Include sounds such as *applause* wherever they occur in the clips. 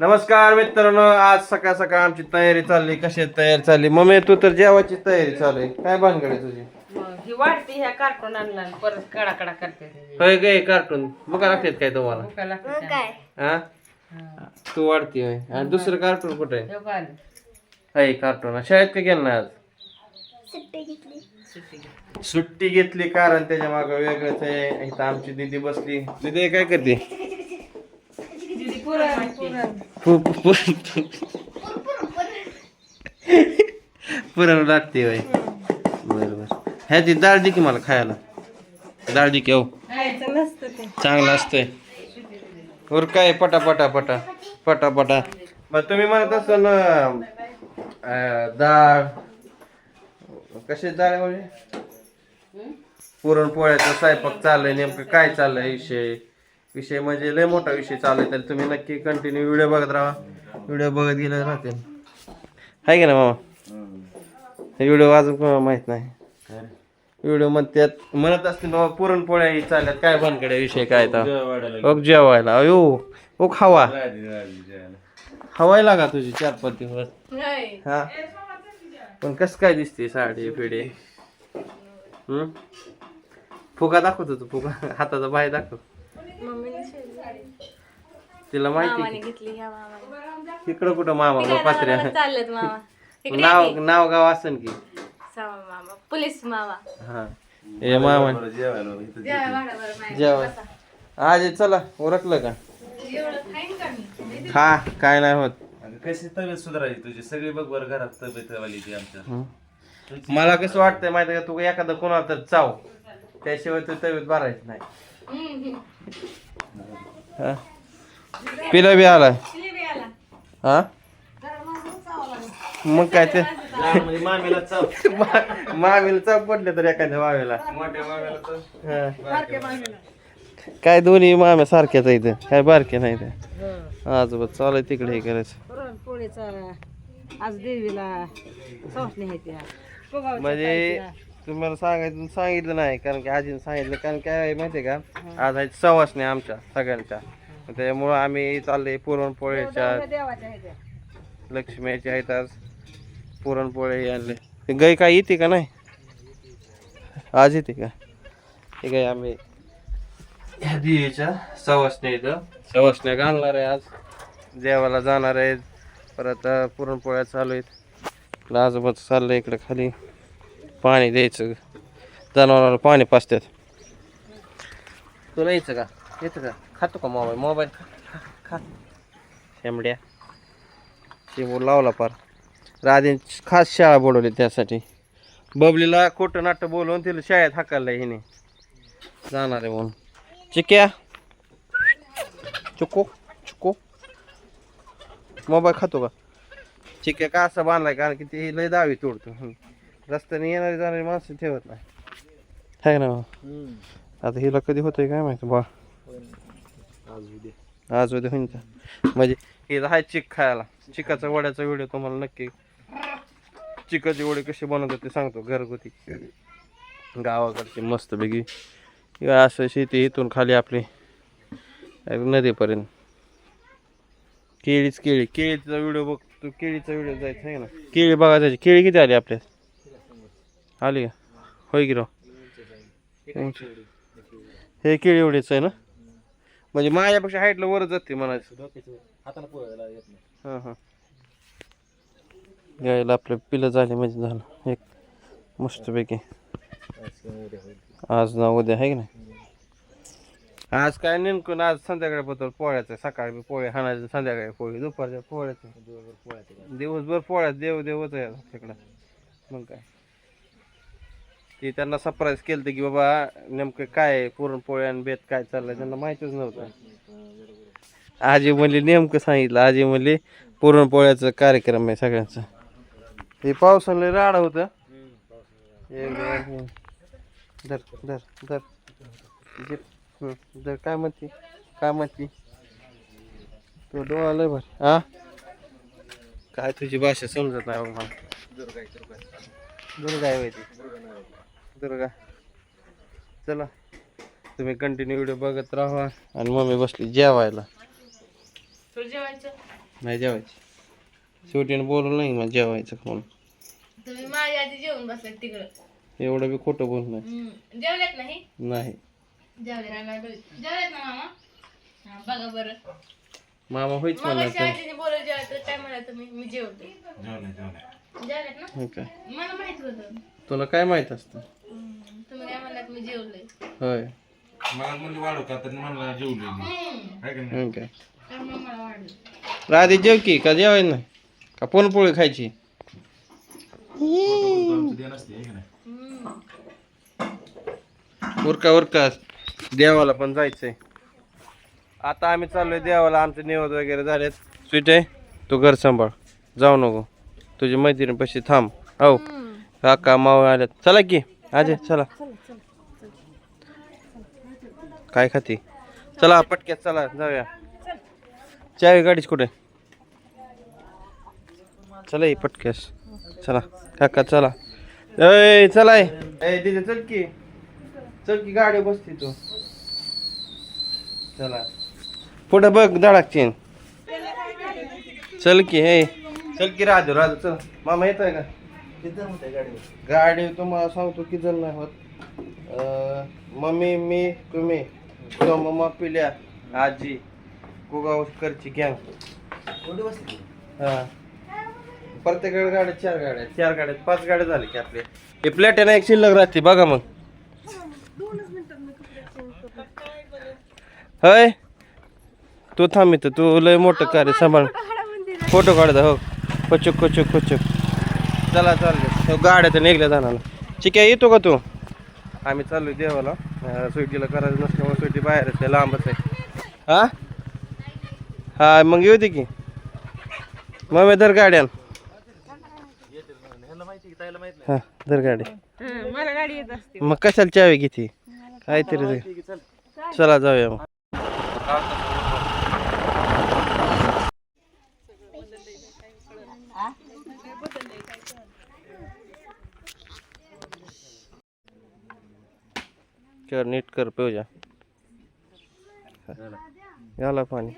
नमस्कार मित्रांनो आज सकाळ सकाळ आमची तयारी चालली कशी तयारी चालली? मम्मी तू तर जेवायची तयारी चालू आहे. काय भानगड आहे तुझी? मग ही वाढते ह्या कार्टून आणला आणि परत कडा कडा करते. होय गे कार्टून बघा लागतात काय तुम्हाला? भुका लागते त्याला. हा हा. तू वाढती होय. आणि दुसरं कार्टून कुठे आहे? हे बघ. आलं. आहे कार्टून शाळेत का गेलं नाही आज? सुट्टी घे. सुट्टी घेतली. कारण त्याच्या मागं वेगळंच आहे. इथं आमची दीदी बसली. दीदी काय करते? पुरण, लागते होय बरं बरं. ह्याची डाळ दे की मला खायला. डाळ दे की हो. खायचं नसतं ते. चांगलं असतंय. वर काय पटा पटा पटा. पटा पटा. मग तुम्ही म्हणत असाल डाळ. कशी डाळ म्हणजे? पुरणपोळ्याचा स्वयंपाक चाललंय नेमकं काय चाललंय विषय? विषय म्हणजे लय मोठा विषय चालू आहे तर तुम्ही नक्की कंटिन्यू व्हिडिओ बघत राहा. व्हिडिओ बघत गेले राहते आहे का ना मामा? हे व्हिडिओ अजून कोणाला माहीत नाही. व्हिडिओ म्हणतात म्हणत असतील बाबा पुरणपोळ्या ही चालल्यात. काय बनकडे विषय काय तर ओक जेवायला अयो ओक हवा. हवाय लागा तुझी चार पाच दिवस. हा? पण कस काय दिसते साडी पिढी? हम्म? फुगा दाखवतो तू फुगा. हाताचा बाय दाखव. तिला माहिती घेतली ह्या मामाने. इकडं कुठं मामा मग पात्र्या चाललेत मामा. *laughs* इकडे नाव नाव गाव असन की. सामा मामा पोलीस मामा. हा. ए मामा. जेवण आज हे चला ओळखलं का? खा काय नाही होत. अगं कशी तब्येत सुधारायची तुझी? सगळी बघ बरं घरात तब्येत वाली ती आमच्या. हं. मला कसं वाटतंय माहिती का? तू एखादं कोणाला तर चाव. त्याशिवाय तू तब्येत भरायची नाही. हा? पिला बी आलाय. हा? मग काय ते? मामीला चाव. पडले तर एखाद्या मामीला. मोठ्या मामीला तर. हा. काय दोन्ही माम्या सारख्याच आहे इथं काय बारके नाही ते. आजोबा चालू तिकडे हे करायचं. आज देवीला म्हणजे. तुम्हाला सांगायचं सांगितलं नाही कारण की आजीने सांगितलं. कारण काय आहे माहितीये का? आज आहे सवास नाही आमच्या सगळ्यांच्या. त्याच्यामुळं आम्ही चाललोय पुरणपोळ्याच्या देवाच्या आहे त्या. लक्ष्मीची आहेत आज. पुरणपोळे आणले. गाय काय येते का नाही? आज येते का? ते गाय आम्ही ह्या दिवेच्या सवासण्या इथं सवासण्या घालणार आहे आज. देवाला जाणार आहे. परत पुरणपोळ्या चालू आहेत. आजोबाच चाललंय इकडे खाली. पाणी द्यायचं. जनावराला पाणी पाचतात तुला यायचं का? येतं का? खातो का मोबाईल? मोबाईल खा. खा. खा शेमड्या. शिमू लावला पार. राधेन खास शाळा बोलवली त्यासाठी. बबलीला खोटं नाटं बोलवून तिला शाळेत हाकाललंय हिने. जाणार आहे म्हणून. चिक्या. चुको. चुको. मोबाईल खातो का? चिक्या का असं बांधलाय? कारण की ते लय दावी तोडतो. रस्त्याने येणारी जाणारी माणसं ठेवत नाही. आहे ना आता हिला कधी होतंय काय माहिती बा आज उद्या होईन का? म्हणजे हिला हाय चिक खायला. चिकाचा वड्याचा व्हिडिओ तुम्हाला नक्की चिकाचे वडे कसे बनवतात ते सांगतो घरगुती. गावाकडचे मस्तपैकी. किंवा असं शेती इथून खाली आपली नदीपर्यंत. केळीच केळी. केळीचा व्हिडिओ बघ तू केळीचा व्हिडिओ जायचा आहे ना? केळी बघा जायची केळी किती आली आपल्यात? आली का? होय की राव? हे केळी एवढीच आहे ना? म्हणजे माझ्यापेक्षा हाईटला वर जाते म्हणायचं. हां हां. गायला आपलं पिलं झाले म्हणजे झालं. एक मस्तपैकी. आज ना उद्या आहे की नाही? आज काय नेमकं आज संध्याकाळी पत्र पोळ्याचं सकाळी बी पोळे हाणायचं संध्याकाळी पोळी. दुपारच्या पोळ्याचं. दिवसभर पोळ्यात देव देवच आहे तिकडं. मग काय? ते त्यांना सरप्राईज केलं की बाबा नेमकं काय आहे, पुरणपोळी आणि बेत काय चाललंय? त्यांना माहितीच नव्हतं. आजी म्हणली नेमकं सांगितलं. आजी म्हणली पुरणपोळ्याचा कार्यक्रम आहे सगळ्यांचा. हे पावसाने राडा होतं. एक धर धर धर. धर. काय म्हणते? काय म्हणते? तो डोळा लय भर. हा काय तुझी भाषा समजत नाही बघ मला. दुर्गा आहे दुर्गा चला तुम्ही कंटिन्यू व्हिडिओ बघत राहा आणि मम्मी बसली जेवायला. नाही जेवायची. शेवटीने बोलू नाही मला जेवायचं खाऊन तुम्ही माझ्या आधी जेवून बसलात तिकडं. एवढं बी खोटं बोल नाही. जेवल्यात नाही? नाही. जेवल्यात जेवल्यात ना मामा? हा बघा बरं. मामा होईच मग म्हणणार आधीने बोलत जेवायचं काय म्हणा तुम्ही मी जेवते. जेवल्यात ना? हो मला माहीत होतं. तुला काय माहीत असतं? मी होय. मला म्हणजे वाढव का तर म्हणलं जेवली आहे का नाही? हो काय त्यामुळे मला वाढलं राधी जेव की का जेवायला नाही? का पोळी खायची? आमचं देणं असते आहे का नाही उरका उरका. देवाला पण जायचंय. आता आम्ही चाललोय देवाला आमचे निवड वगैरे झालेत. स्वीट आहे? तू घर सांभाळ. जाऊ नको. तुझी मैत्रीण पशी थांब. हो काका माव आल्यात. चला की. अजय चला. काय खाती? चला पटक्यात चला जाऊया. चावी गाडीच कुठे? चला ये पटक्यास. चला काका चला. ए चला ए तिथे चल की. चल की गाडी बसते तू. चला. पुढे बघ धडाकची चल की हे चल की राजू राजू चल. मामा येत आहे का? गाडी? तुम्हाला सांगतो की जण नाही होत. अं, मम्मी मी तुम्ही मम्मा पिल्या आजी कुगावकरची गँग हा. प्रत्येकाकडे गाड्या चार गाड्या चार गाड्या पाच गाड्या झाल्या की आपल्या हे प्लेट एक शिल्लक राहते बघा मग. होय? तू थांब इथं तू लय मोठं कार्य सांभाळ. फोटो काढता हो. कोचूक कोचूक कोचूक चला चालले. गाड्या तर निघल्या जाणार. चिक्या येतो का तू? आम्ही चाललोय देवाला. अं, सुट्टीला करायचं नसल्यामुळे सुट्टी बाहेरच आहे लांबच आहे. हा? हा मग येऊ दे की. मग धर गाड्यान. हा धर गाडी. मला गाडी येत असते मग कशाला चावी घेते? काहीतरी. चला जाऊया मग. कर नीट कर पेवजा याला पाणी.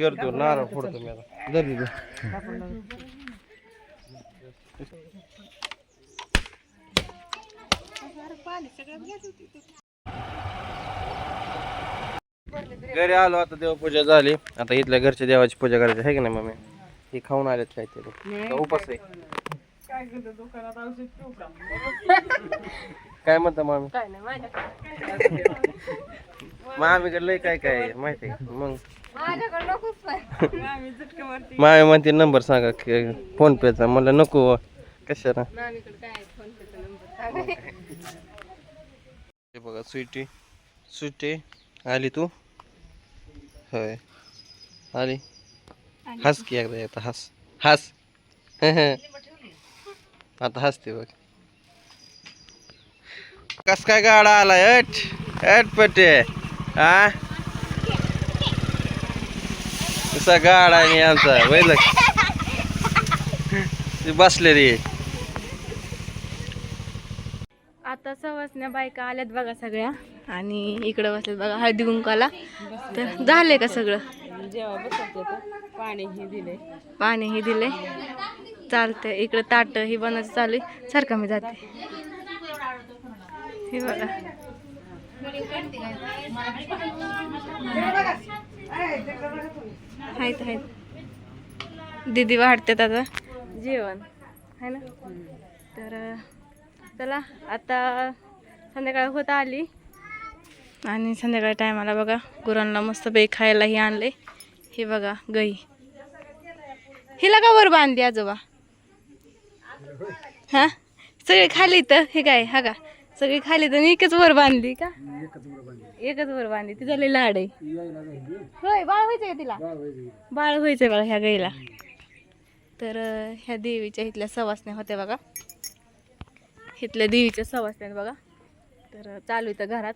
करतो नारळ फोडतो मी आता. धर दे घरी आलो आता देवपूजा झाली. आता इथल्या घरच्या देवाची पूजा करायची आहे की नाही मम्मी? हे खाऊन आलेत काहीतरी. का उपास आहे? काय म्हणता मामी? काय नाही माझ्या मामीकडे लय काय काय आहे माहिती आहे? का? मग. माझ्याकडे नकोच पण. मामी म्हणते नंबर सांगा फोन पेचा म्हणलं नको कशाला? नानीकडे काय आहे फोन पेचा नंबर सांगा. हे. बघा स्वीटी स्वीटी आली तू? होय. आली? हस की एकदा येतं हस. हस. आता हसते बघ. कस काय गाडा आला एट एट पटे. हा कसा गाडा आहे आमचा वैल बसले रे. आता सवासण्या बायका आल्यात बघा सगळ्या. आणि इकडं बसल्यात बघा हळदी कुंकाला तर झालंय का सगळं? जेव्हा बसत पाणी हे दिले पाणी हे दिले चालतंय. इकडं ताट ही बनवायचं चालू आहे. सारखं मी जाते. हे बघा. आहेत आहेत. दीदी वाढते आता. जेवण. है ना? तर चला आता संध्याकाळ होत आली. आणि संध्याकाळी टायमाला बघा. गुरांना मस्त बे खायलाही आणले हे बघा गई. हिला का वर बांधली आजोबा? हा? सगळी खाली तर हे काय? हा का? सगळी खाली तर एकच वर बांधली का? एकच वर बांधली. ती झाली लाड आहे. होय बाळ व्हायचंय का तिला? बाळ व्हायचंय बघा ह्या गाईला. तर ह्या देवीच्या इथल्या सवासण्या होत्या बघा. इथल्या देवीच्या सवासण्यात बघा. तर चालू इथं घरात.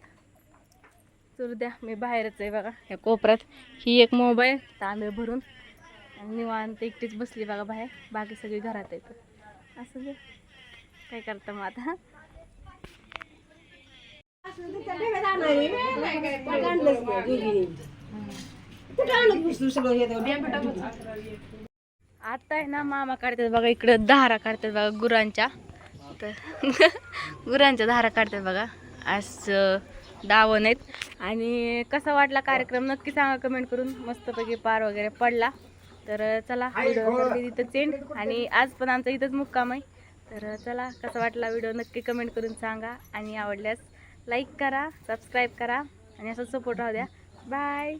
तर द्या मी बाहेरच आहे बघा ह्या कोपऱ्यात. ही एक मोबाईल तांबे भरून. आणि निवांत एकटीच बसली बघा बाहेर. बाकी सगळी घरात आहेत. असं दे. काय करतं मग आता? आता आहे ना मामा काढतात बघा इकडं धारा काढतात बघा गुरांच्या. तर *laughs* गुरांच्या धारा काढतात बघा. आज दावण आहेत. आणि कसा वाटला कार्यक्रम? नक्की सांगा कमेंट करून. मस्तपैकी पार वगैरे पडला. तर चला व्हिडिओ करते चेंड आणि आज पण आमचा इथंच मुक्काम आहे. तर चला कसा वाटला व्हिडिओ नक्की कमेंट करून सांगा. आणि आवडल्यास लाईक करा सबस्क्राईब करा. आणि असं सपोर्ट राहू द्या. बाय